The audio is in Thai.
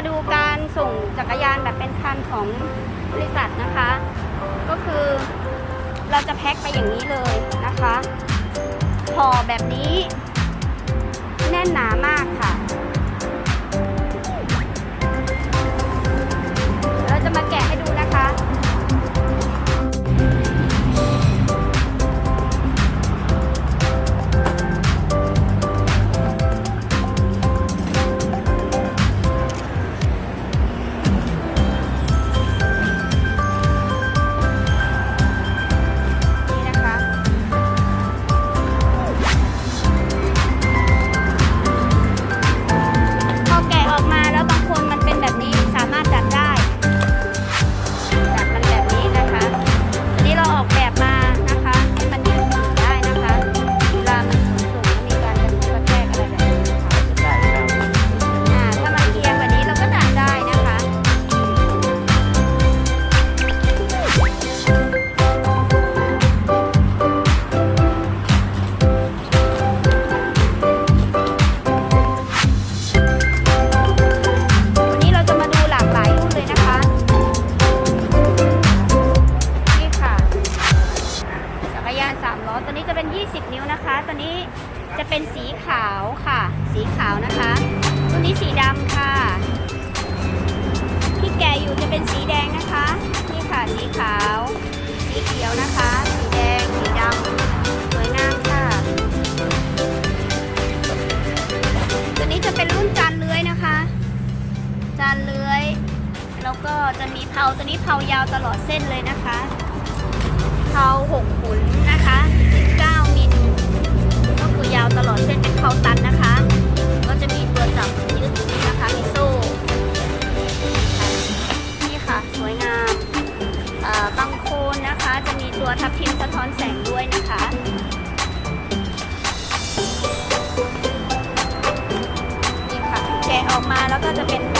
มาดูการส่งจักรยานแบบเป็นคันของบริษัทนะคะ ก็คือเราจะแพ็คไปอย่างนี้เลยนะคะห่อแบบนี้แน่นหนามากค่ะ ตัวนี้จะเป็น 20 นิ้วนะคะ ตัวนี้จะเป็นสีขาวค่ะ สีขาวนะคะ ตัวนี้สีดำค่ะ ที่แกะอยู่จะเป็นสีแดงนะคะ นี่ค่ะ สีขาว สีเขียวนะคะ สีแดง สีดำสวยงามค่ะ ตัวนี้จะเป็นรุ่นจานเลื้อยนะคะ จานเลื้อย แล้วก็จะมีเพาตัวนี้เพายาวตลอดเส้นเลยนะคะเพาหกขุน ตัวทับทิมสะท้อนแสงด้วยนะคะนี่ค่ะแกะออกมาแล้วก็จะเป็น